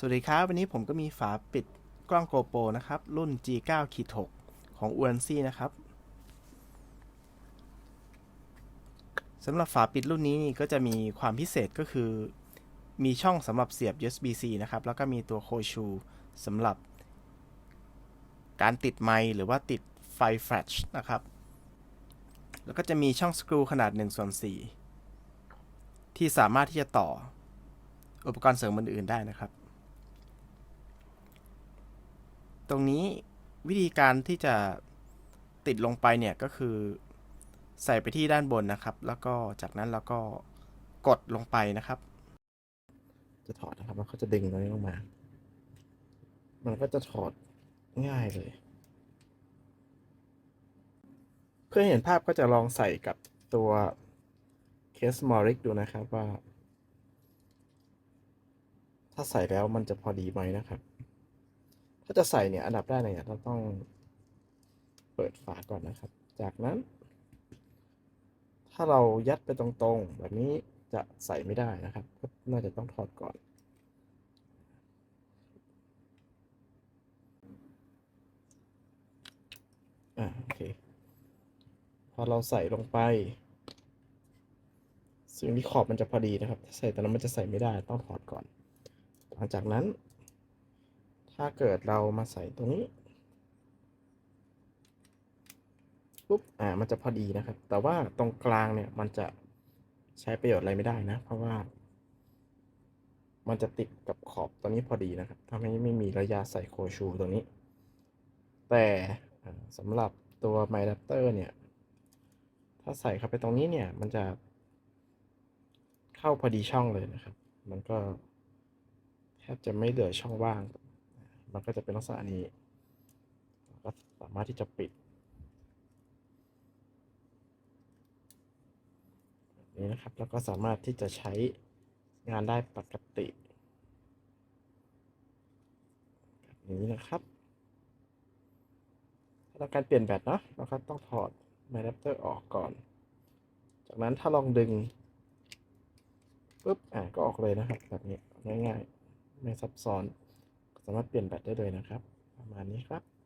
สวัสดีครับ วันนี้ผมก็มีฝาปิดกล้อง GoPro นะครับ รุ่น G9 6ของ u n c นะครับสำหรับฝาปิดรุ่นนี้นี่ก็จะมีความพิเศษก็คือ มีช่องสำหรับเสียบ USB-C นะครับ แล้วก็มีตัวโคชูสำหรับ การติดไมค์หรือว่าติดไฟแฟลชนะครับ แล้วก็จะมีช่องสกรูขนาด1ส่วน4ที่สามารถที่จะต่ออุปกรณ์เสริมอื่นๆได้นะครับ ตรงนี้วิธีการที่จะติดลงไปเนี่ยก็คือใส่ไปที่ด้านบนนะครับ แล้วก็จากนั้นเราก็กดลงไปนะครับ จะถอดนะครับแล้วก็จะดึงตรงนี้ลงมา มันก็จะถอดง่ายเลย เพื่อเห็นภาพก็จะลองใส่กับตัวเคสมอริกดูนะครับว่า ถ้าใส่แล้วมันจะพอดีไหมนะครับ ถ้าจะใส่เนี่ยอันดับแรกเนี่ยเราต้องเปิดฝาก่อนนะครับ จากนั้น ถ้าเรายัดไปตรงๆ แบบนี้จะใส่ไม่ได้นะครับ ก็น่าจะต้องถอดก่อน อ่าโอเค พอเราใส่ลงไปซึ่งที่ขอบมันจะพอดีนะครับ ถ้าใส่แต่นั้นมันจะใส่ไม่ได้ต้องถอดก่อน หลังจากนั้น ถ้าเกิดเรามาใส่ตรงนี้ปุ๊บ อ่า มันจะพอดีนะครับ แต่ว่าตรงกลางเนี่ย มันจะใช้ประโยชน์อะไรไม่ได้นะ เพราะว่า มันจะติดกับขอบตัวนี้พอดีนะครับทำให้ไม่มีระยะใส่โคชูตัวนี้ แต่สำหรับตัวไมดัปเตอร์เนี่ย ถ้าใส่เข้าไปตรงนี้เนี่ย มันจะ เข้าพอดีช่องเลยนะครับ มันก็แทบจะไม่เหลือช่องว่าง มันก็จะเป็นลักษณะนี้ก็สามารถที่จะปิดนี้นะครับ แล้วก็สามารถที่จะใช้งานได้ปกติแบบนี้นะครับถ้าต้องการเปลี่ยนแบตเนาะเราก็ต้องถอดไมอะแดปเตอร์ออกก่อน จากนั้นถ้าลองดึงปุ๊บอ่าก็ออกเลยนะครับ แบบนี้ง่ายๆ ไม่ซับซ้อน สามารถเปลี่ยนแบตได้เลยนะครับ ประมาณนี้ครับ